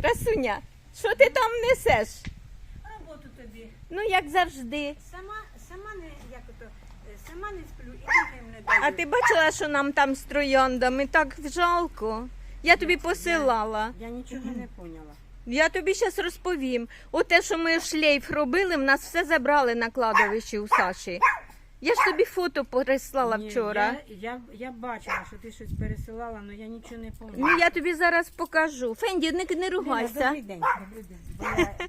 Красуня, що ти там несеш? Роботу тобі. Ну, як завжди. Сама, сама не, як ото, е, сама не сплю і дітям не даю. А ти бачила, що нам там з трояндами? Так жалко. Я тобі посилала. Я нічого не поняла. Я тобі зараз розповім. Оте, що ми шлейф робили, в нас все забрали на кладовищі у Саші. Я ж тобі фото переслала Ні, вчора. Я, я, я бачила, що ти щось пересилала, але я нічого не Ну, я тобі зараз покажу. Фенді, не, не ругайся. Добрий день. Добрий день. Я-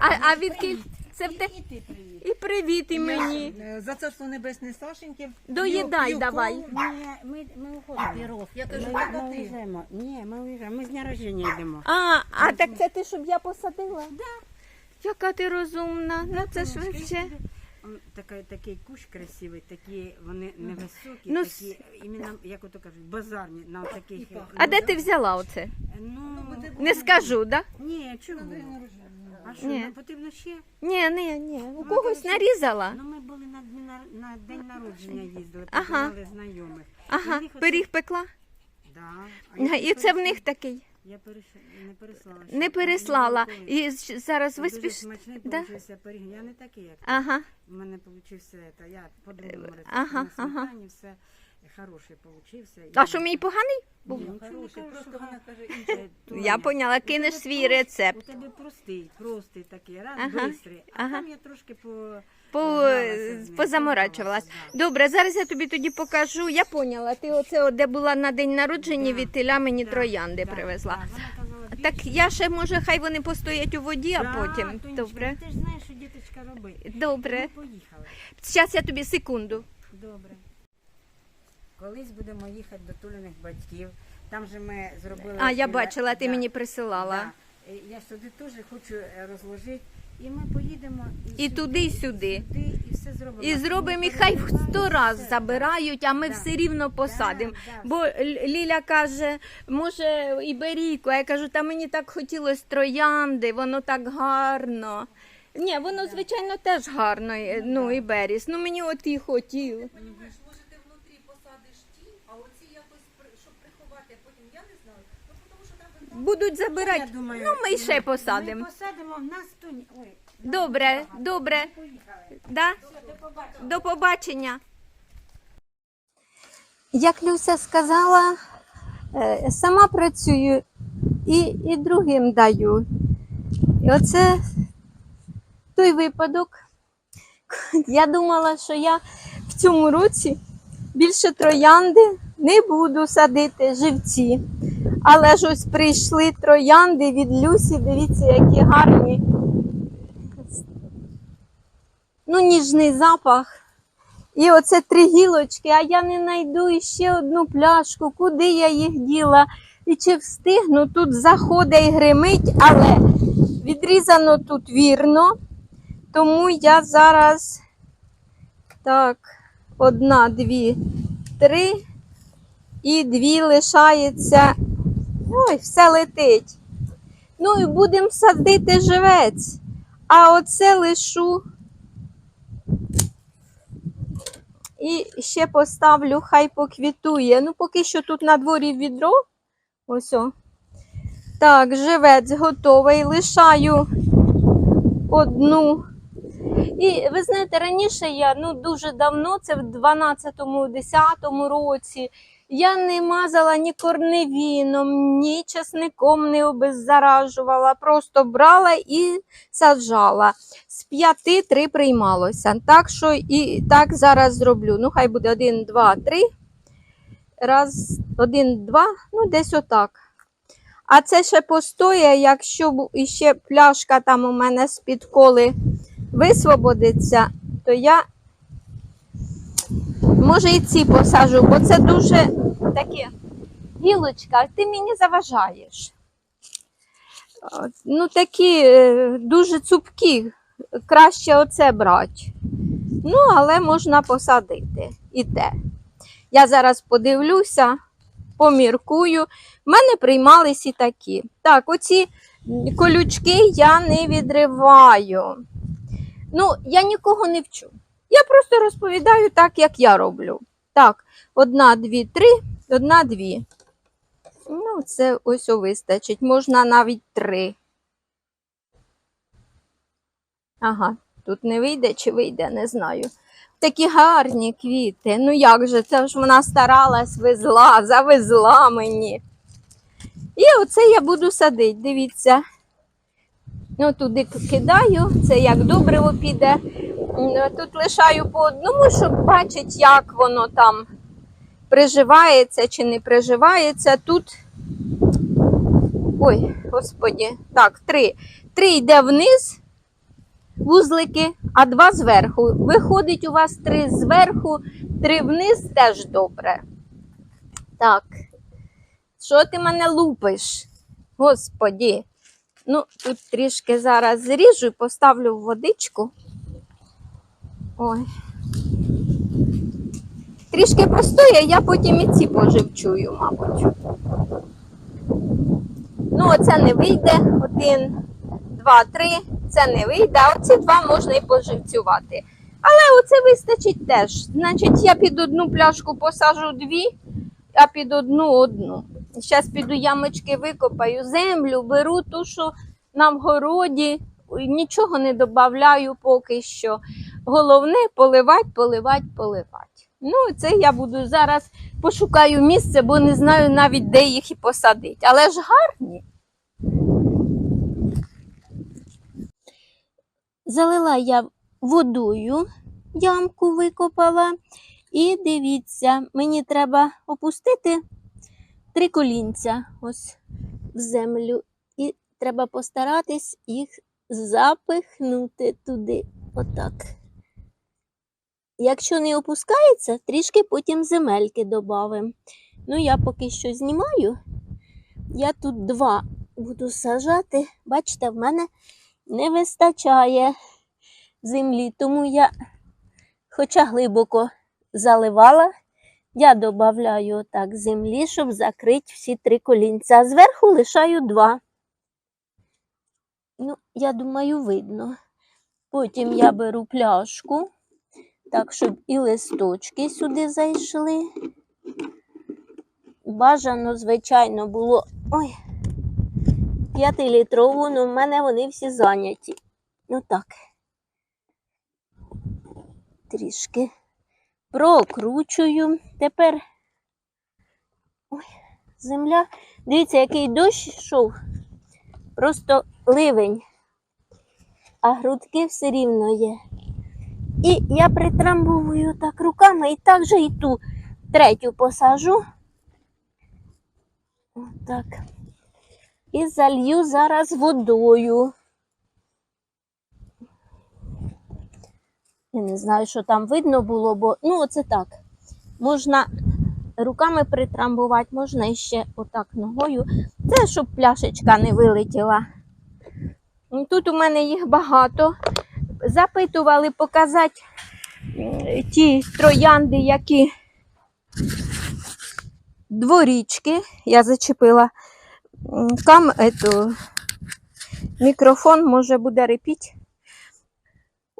А, а відки це в те. І ти привіт. І привіт і мені. Е, За царство небесне Сашеньки. Доїдай Ю- давай. юку. Ні, ми, ми уходимо. Пірог. Я кажу, Ми, ми ти? уїжджаємо. Ні, ми уїжджаємо. Ми з дня рождення йдемо. А, а так це ти, щоб я посадила? Да. Яка ти розумна. Ну це ж вообще. Така, такий кущ красивий, такі вони невисокі, Ну, такі, іменно, як ото кажуть, базарні, на таких. е, А де ти взяла оце? Ну, Не скажу, да? ні, чого? А що, Ні. нам потрібно ще? Ні, ні, ні. У когось нарізала. Ну, ми були на, дні нар- на день народження їздили, Ага. знайомих. Ага, І в них оце- пиріг пекла. Да. А я І це в них такий. Я перес... не переслала. ще. Не переслала. І зараз ви Дуже спіш... смачний Да? получився пиріг. Я не такий, як Ага. У мене получився це, я рецепту. ага, на ага. сметані все хороший получився. А що мій поганий? Був Ні, хороший, хороший, просто просто вона вона каже, каже, інше. Я поняла, кинеш свій рецепт. У тебе простий, простий такий, раз, Ага, бистрий. А ага. там я трошки по... По, позаморачувалась. Добре, зараз я тобі тоді покажу. Я поняла. Ти оце, от, де була на день народження, від теля мені троянди привезла. Так я ще може, хай вони постоять у воді, а потім. Тонечка, Добре. Ти ж знаєш, що діточка робить. Добре. Ми поїхали. Зараз я тобі секунду. Добре. Колись будемо їхати до Толіних батьків. Там же ми зробили. А, я бачила, ти мені присилала. да. Е, Я сюди теж хочу е, розложити. І ми поїдемо І туди, і сюди. сюди, і все зробимо. І зробимо, і хай в сто раз все. забирають, а ми Да. все рівно посадимо. Да, да. Бо Ліля каже, може, і беріку. А я кажу, та мені так хотілося троянди, воно так гарно. Ні, воно, звичайно, теж гарно, е, ну і беріс. Ну мені от і хотів. Понімаєш, може ти внутрі посадиш ті, а оці якось, при- щоб приховати, потім я не знаю. Ну, тому що там ви Будуть забирати. Я думаю, ну, ми ще посадимо. Ми посадимо, в нас то ні. Ой, Добре, добре. Да? До побачення. Як Люся сказала, е, сама працюю і, і другим даю. І оце той випадок. Я думала, що я в цьому році більше троянди не буду садити живці. Але ж ось прийшли троянди від Люсі, дивіться, які гарні. Ну, ніжний запах. І оце три гілочки, а я не знайду іще одну пляшку, куди я їх діла. І чи встигну, тут заходить і гримить, але відрізано тут вірно. Тому я зараз так, одна, дві, три. І дві лишається. Ой, все летить. Ну і будемо садити живець. А оце лишу. І ще поставлю, хай поквітує. Ну, поки що тут на дворі відро. Ось. о. Так, живець готовий. Лишаю одну. І ви знаєте, раніше я ну дуже давно, це в 12-10 році, я не мазала ні корневіном, ні часником не обеззаражувала, просто брала і саджала. З п'яти три приймалося. Так що і так зараз зроблю. Ну, хай буде один, два, три. Раз, один, два, ну десь отак. А це ще постоє, якщо б іще пляшка там у мене з-під коли висвободиться, то я може і ці посажу, бо це дуже таке гілочка, ти мені заважаєш. Ну, такі е, дуже цупкі, краще оце брати. Ну, але можна посадити і те. Я зараз подивлюся, поміркую. В мене приймались і такі. Так, оці колючки я не відриваю. Ну, я нікого не вчу. Я просто розповідаю так, як я роблю. Так, одна, дві, три, одна, дві. Ну, це ось вистачить. Можна навіть три. Ага, тут не вийде чи вийде, не знаю. Такі гарні квіти. Ну як же, це ж вона старалась, везла, завезла мені. І оце я буду садити, дивіться. Ну, туди кидаю, це як добриво піде. Тут лишаю по одному, щоб бачити, як воно там приживається чи не приживається. Тут. Ой, господі, так, три. Три йде вниз, вузлики, а два зверху. Виходить у вас три зверху, три вниз теж добре. Так. Що ти мене лупиш? Господі. Ну, тут трішки зараз зріжу і поставлю в водичку. Ой. Трішки постоє, я потім і ці поживчую, мабуть. Ну, оце не вийде. Один, два, три. Це не вийде, а оці два можна і поживцювати. Але оце вистачить теж. Значить, я під одну пляшку посажу дві, а під одну одну. Зараз піду ямочки викопаю, землю беру ту, що на вгороді, нічого не додаю поки що. Головне поливати, поливати, поливати. Ну, це я буду зараз пошукаю місце, бо не знаю навіть, де їх і посадити. Але ж гарні. Залила я водою, ямку викопала. І дивіться, мені треба опустити три колінця ось в землю. І треба постаратись їх запихнути туди. Отак. Якщо не опускається, трішки потім земельки додамо. Ну, я поки що знімаю. Я тут два буду сажати. Бачите, в мене не вистачає землі, тому я, хоча глибоко заливала, я додаю отак землі, щоб закрити всі три колінця. Зверху лишаю два. Ну, я думаю, видно. Потім я беру пляшку, так, щоб і листочки сюди зайшли. Бажано, звичайно, було ой, 5-літрову, але в мене вони всі зайняті. Ну так. Трішки прокручую. Тепер ой, земля. Дивіться, який дощ йшов. Просто ливень. А грудки все рівно є. І я притрамбовую так руками і так же і ту третю посажу. Отак. І залью зараз водою. Я не знаю, що там видно було, бо ну, оце так. Можна руками притрамбувати, можна іще отак ногою. Це щоб пляшечка не вилетіла. Тут у мене їх багато. Запитували показати ті троянди, які дворічки. Я зачепила кам, ету, мікрофон, може буде репіть.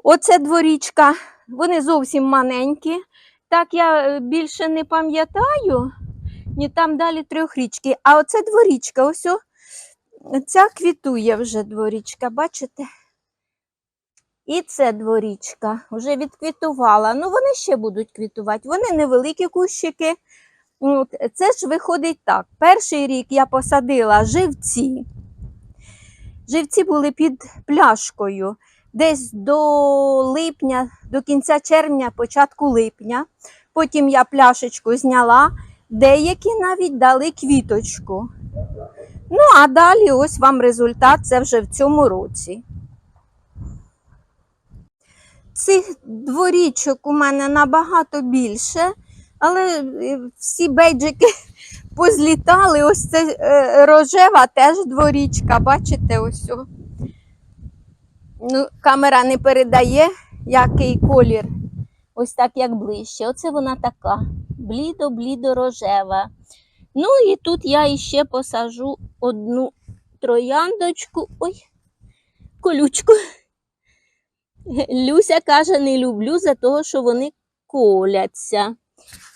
Оце дворічка, вони зовсім маленькі. Так я е, більше не пам'ятаю, ні там далі трьохрічки. А оце дворічка, ось ця квітує вже дворічка, бачите? І це дворічка вже відквітувала. Ну, вони ще будуть квітувати. Вони невеликі кущики. Це ж виходить так. Перший рік я посадила живці. Живці були під пляшкою десь до липня, до кінця червня, початку липня. Потім я пляшечку зняла, деякі навіть дали квіточку. Ну, а далі ось вам результат, це вже в цьому році. Цих дворічок у мене набагато більше, але е, всі бейджики позлітали. Ось це е, рожева теж дворічка, бачите, ось. Ну, камера не передає, який колір. Ось так, як ближче. Оце вона така. Блідо-блідо рожева. Ну і тут я іще посажу одну трояндочку. Ой, колючку. Люся каже, не люблю за того, що вони коляться.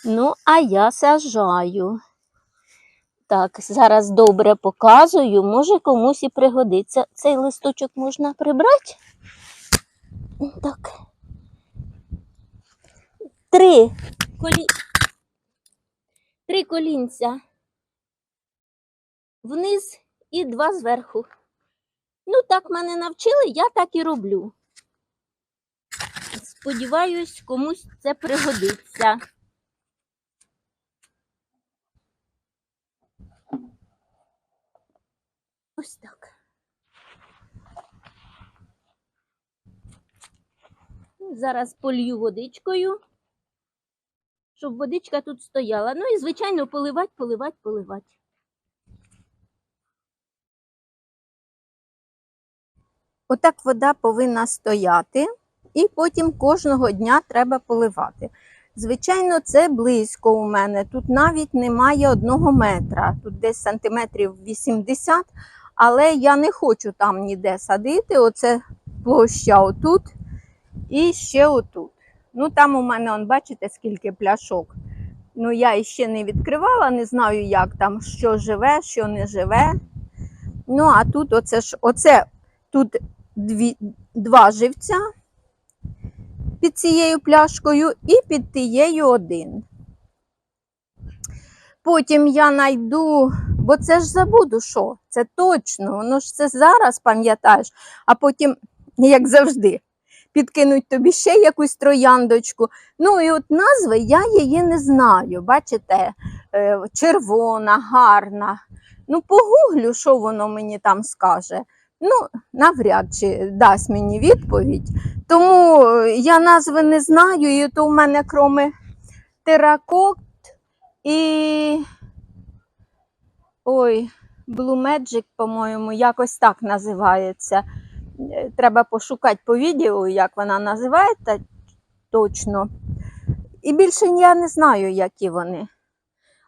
Ну, а я сажаю. Так, зараз добре показую, може комусь і пригодиться. Цей листочок можна прибрати. Так. Три. Колі... Три колінця. Вниз і два зверху. Ну, так мене навчили, я так і роблю. Сподіваюсь, комусь це пригодиться. Ось так. Зараз полью водичкою, щоб водичка тут стояла. Ну і, звичайно, поливати, поливати, поливати. Отак вода повинна стояти, і потім кожного дня треба поливати. Звичайно, це близько у мене. Тут навіть немає одного метра, тут десь сантиметрів 80, але я не хочу там ніде садити. Оце площа отут і ще отут. Ну там у мене, он, бачите, скільки пляшок. Ну, я іще не відкривала, не знаю, як там, що живе, що не живе. Ну, а тут оце ж, оце тут дві, два живця під цією пляшкою і під тією один. Потім я найду, бо це ж забуду, що це точно, воно ж це зараз пам'ятаєш, а потім, як завжди, підкинуть тобі ще якусь трояндочку. Ну і от назви я її не знаю. Бачите, е, червона, гарна. Ну, погуглю, що воно мені там скаже. Ну, навряд чи дасть мені відповідь. Тому е, я назви не знаю, і то в мене кроме теракот і. Ой, Blue Magic, по-моєму, якось так називається. Е, Треба пошукати по відео, як вона називається точно. І більше я не знаю, які вони.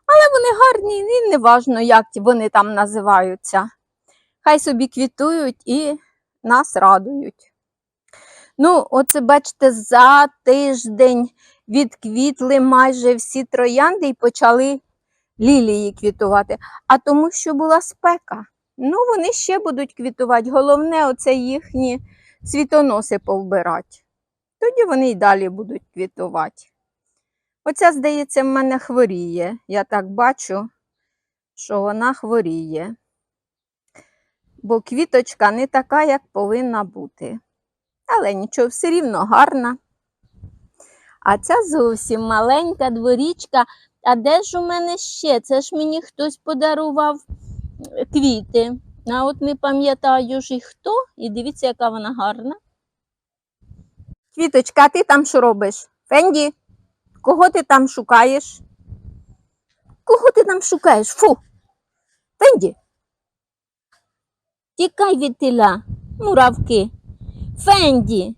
Але вони гарні, і не важно, як вони там називаються. Хай собі квітують і нас радують. Ну, оце, бачите, за тиждень відквітли майже всі троянди і почали лілії квітувати. А тому, що була спека. Ну, вони ще будуть квітувати. Головне, оце їхні світоноси повбирати. Тоді вони й далі будуть квітувати. Оця, здається, в мене хворіє. Я так бачу, що вона хворіє. Бо квіточка не така, як повинна бути. Але нічого, все рівно гарна. А ця зовсім маленька дворічка. А де ж у мене ще? Це ж мені хтось подарував квіти. А от не пам'ятаю ж і хто. І дивіться, яка вона гарна. Квіточка, а ти там що робиш? Фенді, кого ти там шукаєш? Кого ти там шукаєш? Фу. Фенді. Тікай від тіля, муравки. Фенді.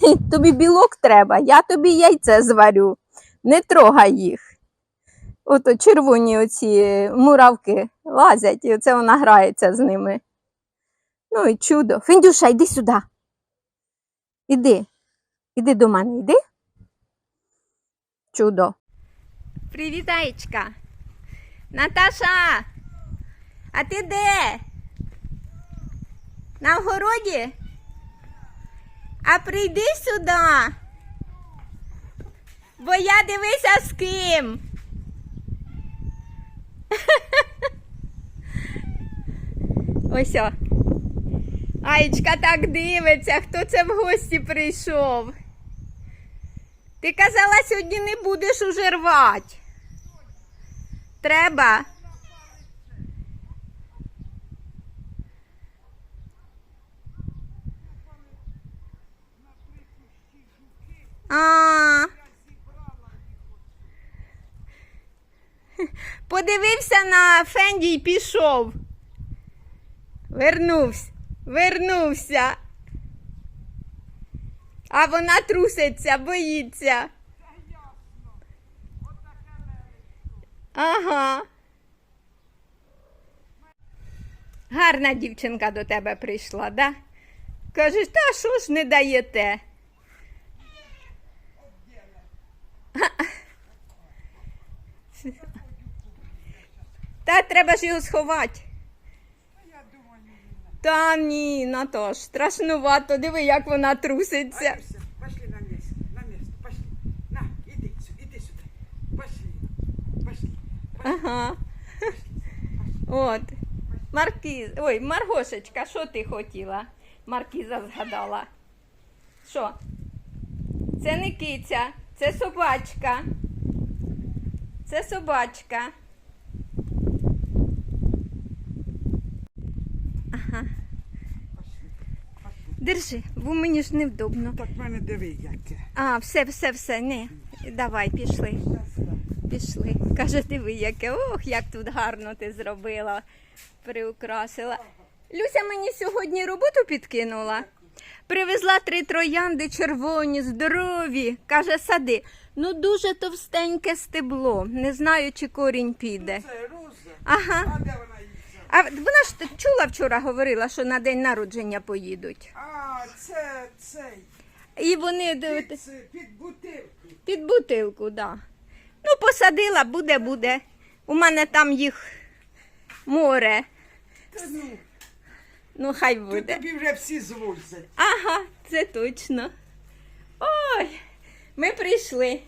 Тобі білок треба, я тобі яйце зварю. Не трогай їх. Ото червоні оці муравки лазять, і оце вона грається з ними. Ну і чудо. Фендюша, йди сюди. Іди. Іди до мене, йди. Чудо. Привіт, Аєчка. Наташа. А ти де? На огороді? А прийди сюди. Бо я дивися з ким. Ось. о. Аєчка так дивиться, хто це в гості прийшов. Ти казала, сьогодні не будеш уже рвати. Треба. А. Подивився на Фенді і пішов. Вернувся, вернувся. А вона труситься, боїться. Ага. Гарна дівчинка до тебе прийшла, да? Кажеш, та що ж не даєте? Та треба ж його сховати. Та ні, Наташ, страшнувато. Диви, як вона труситься. Пошли на место, на место, пошли. На, иди, сю- иди сюда. Пошли, пошли. Ага. От. Маркіз. Ой, Маргошечка, що ти хотіла? Маркіза згадала. Що? Це не киця, це собачка. Це собачка. Ага. Держи, бо мені ж невдобно. Так в мене диви, яке. А, все, все, все, не. Давай, пішли. Пішли. Каже, диви, яке. Ох, як тут гарно ти зробила, приукрасила. Люся мені сьогодні роботу підкинула. Привезла три троянди червоні, здорові. Каже, сади. Ну дуже товстеньке стебло. Не знаю, чи корінь піде. Це роза. Ага. А де вона їх? А вона ж чула вчора, говорила, що на день народження поїдуть. А, це цей. І вони Під, під бутилку. Під бутилку, да. Ну, посадила, буде, буде. У мене там їх море. Та ну, Ну, хай буде. тобі вже всі звозять. Ага, це точно. Ой, ми прийшли.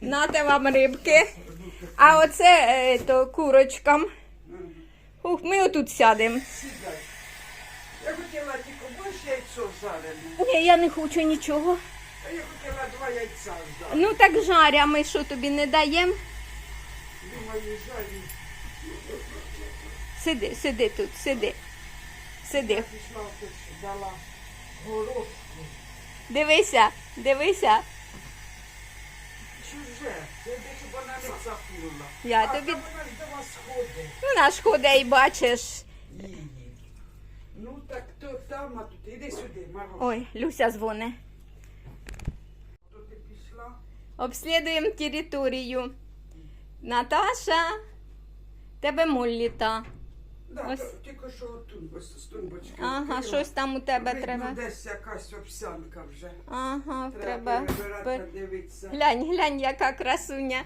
Нате вам рибки. А оце е, то курочкам. Ух, ми отут сядемо. Сідай. Я хотіла тільки більше яйцо жарене. Ні, я не хочу нічого. А я хотіла два яйця жарити. Ну так жаря, ми що тобі не даємо? Думаю, жарю. Сиди, сиди тут, сиди. Сиди. Дивися, дивися. Чуже. Вона не. Я тобі- вона ж ходить. І бачиш. Ну так то там, а тут. Іди сюди, Марго. Ой, Люся дзвони. Обслідуємо територію. Наташа, тебе молліта. Да, Ось. тільки що ось з тумбочки. Ага, щось там у тебе Видно, треба. десь якась обсянка вже. Ага, Треба треба. перебирати, пер- дивитися. Глянь, глянь, яка красуня.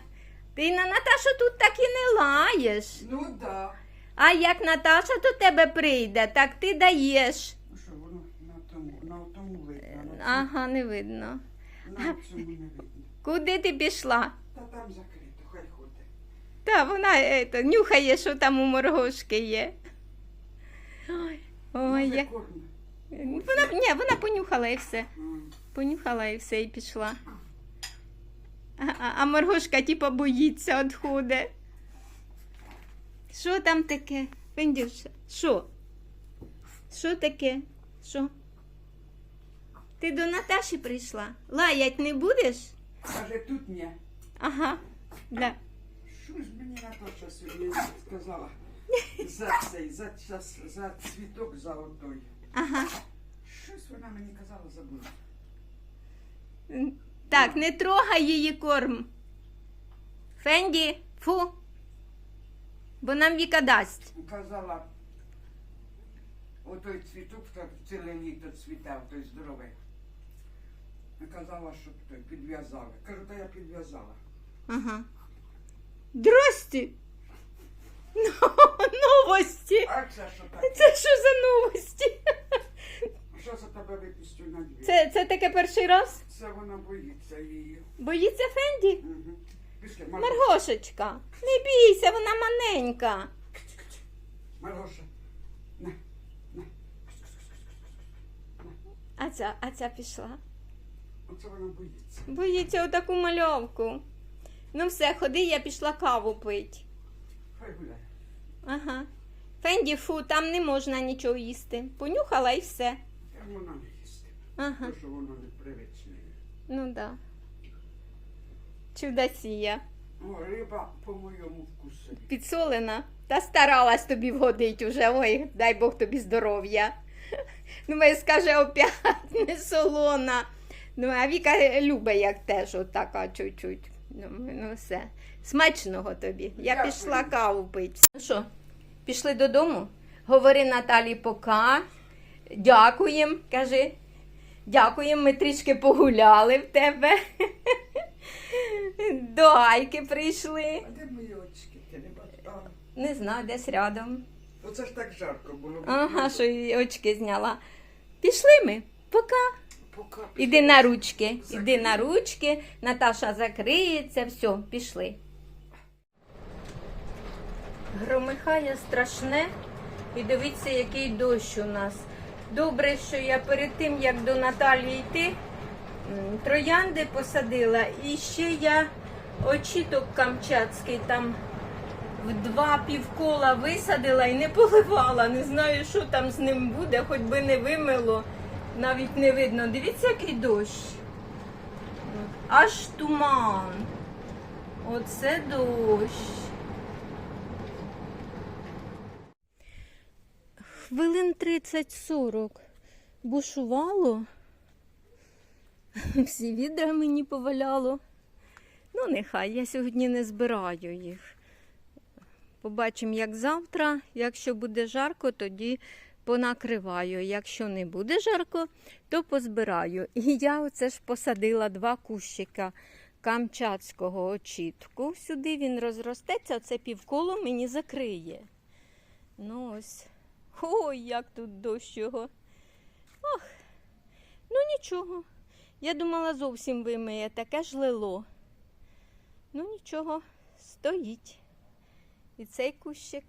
Ти на Наташу тут так і не лаєш. Ну да. А як Наташа до тебе прийде, так ти даєш. Ну що, воно на тому, на тому видно. На, цьому- Ага, не видно. на цьому не видно. Куди ти пішла? Та там ходить. Та вона ето, нюхає, що там у моргошки є. Ой, ой, я... Вона, ні, вона понюхала і все. Понюхала і все, і пішла. А, а, а моргошка, типа, боїться, відходить. Що там таке? Пендюша, що? Що таке? Що? Ти до Наташі прийшла? Лаять не будеш? Каже, тут ні. Ага. Да. Що ж мені Наташа сьогодні сказала? За цей, за час, за цвіток золотой. Ага. Щось вона мені казала, забула. Так, не трогай її корм. Фенді, фу. Бо нам Віка дасть. Казала, отой цвіток так ціле літо цвітав, той здоровий. Казала, щоб той підв'язали. Кажу, та я підв'язала. Ага. Здрасте. Ну, Новості. А це що таке? Це що за новості? Що за тебе випустю на двір? Це, це таке перший раз? Це вона боїться її. Боїться Фенді? Угу. Пішли, Марго. Маргошечка, не бійся, вона маленька. Маргоша. На. А ця, а ця пішла. Оце вона боїться. Боїться отаку мальовку. Ну все, ходи, я пішла каву пить. Хай. Ага. Фенді, фу, там не можна нічого їсти. Понюхала і все. Та вона не їсти. Ага. Тому що воно непривичне. Ну да. Чудосія. О, риба по моєму вкусу. Підсолена. Та старалась тобі вгодить уже. Ой, дай Бог тобі здоров'я. Ну, ми скаже, опять не солона. Ну, а Віка любить, як теж отака чуть-чуть. Ну, ну все. Смачного тобі. Я Дякую. пішла каву пити. Ну що, пішли додому? Говори Наталі пока. Дякуємо, кажи. Дякуємо, ми трішки погуляли в тебе. До Айки прийшли. А де мої очки? Ти не бачиш? Не знаю, десь рядом. Оце ж так жарко було. Ага, що і очки зняла. Пішли ми. Пока. Іди на ручки. Іди на ручки. Наташа закриється, все, пішли. Громихає страшне. І дивіться, який дощ у нас. Добре, що я перед тим, як до Наталії йти, троянди посадила. І ще я очіток камчатський там в два півкола висадила і не поливала. Не знаю, що там з ним буде, хоч би не вимило. Навіть не видно. Дивіться, який дощ. Аж туман. Оце дощ. Хвилин 30-40 бушувало. Всі відра мені поваляло. Ну, нехай, я сьогодні не збираю їх. Побачимо, як завтра. Якщо буде жарко, тоді понакриваю. Якщо не буде жарко, то позбираю. І я оце ж посадила два кущика камчатського очітку. Сюди він розростеться, оце півколо мені закриє. Ну ось. Ой, як тут дощ його. Ох, ну нічого. Я думала, зовсім вимиє, таке ж лило. Ну нічого, стоїть. І цей кущик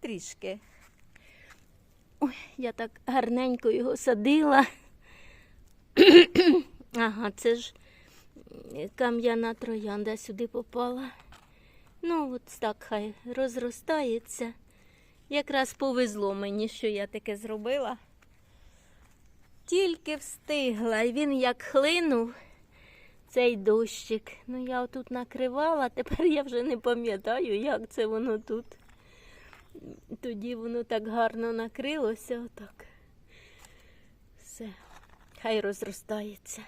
трішки. Ой, я так гарненько його садила. ага, це ж кам'яна троянда сюди попала. Ну, от так хай розростається. Якраз повезло мені, що я таке зробила. Тільки встигла, і він як хлинув цей дощик. Ну, я отут накривала, тепер я вже не пам'ятаю, як це воно тут. Тоді воно так гарно накрилося, отак. Все, хай розростається.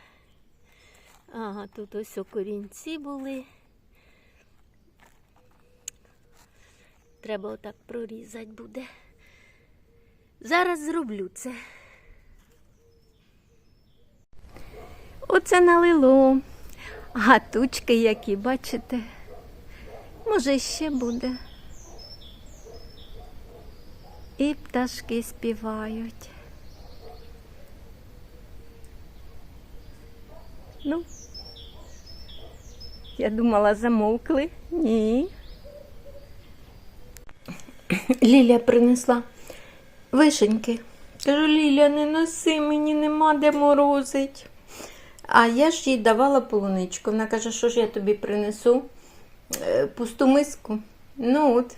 Ага, тут ось окорінці були. Треба отак прорізати буде. Зараз зроблю це. Оце налило. Гатучки які, бачите? Може, ще буде. І пташки співають. Ну, я думала, замовкли. Ні. Ліля принесла вишеньки. Кажу, Ліля, не носи, мені нема де морозить. А я ж їй давала полуничку. Вона каже, що ж я тобі принесу Е, пусту миску. Ну от,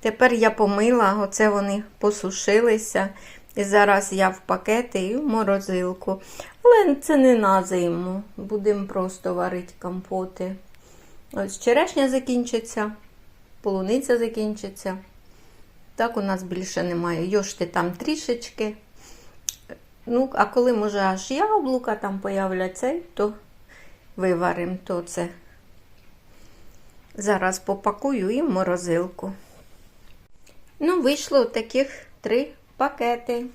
тепер я помила, оце вони посушилися. І зараз я в пакети і в морозилку. Але це не на зиму. Будемо просто варити компоти. Ось черешня закінчиться, полуниця закінчиться. Так у нас більше немає. Йошти там трішечки. Ну, а коли може аж яблука там появляться, то виваримо то це. Зараз попакую і в морозилку. Ну, вийшло таких три пакети.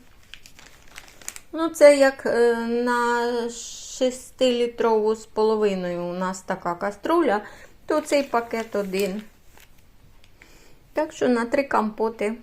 Ну, це як е, на 6-літрову з половиною у нас така каструля, то цей пакет один. Так що на три компоти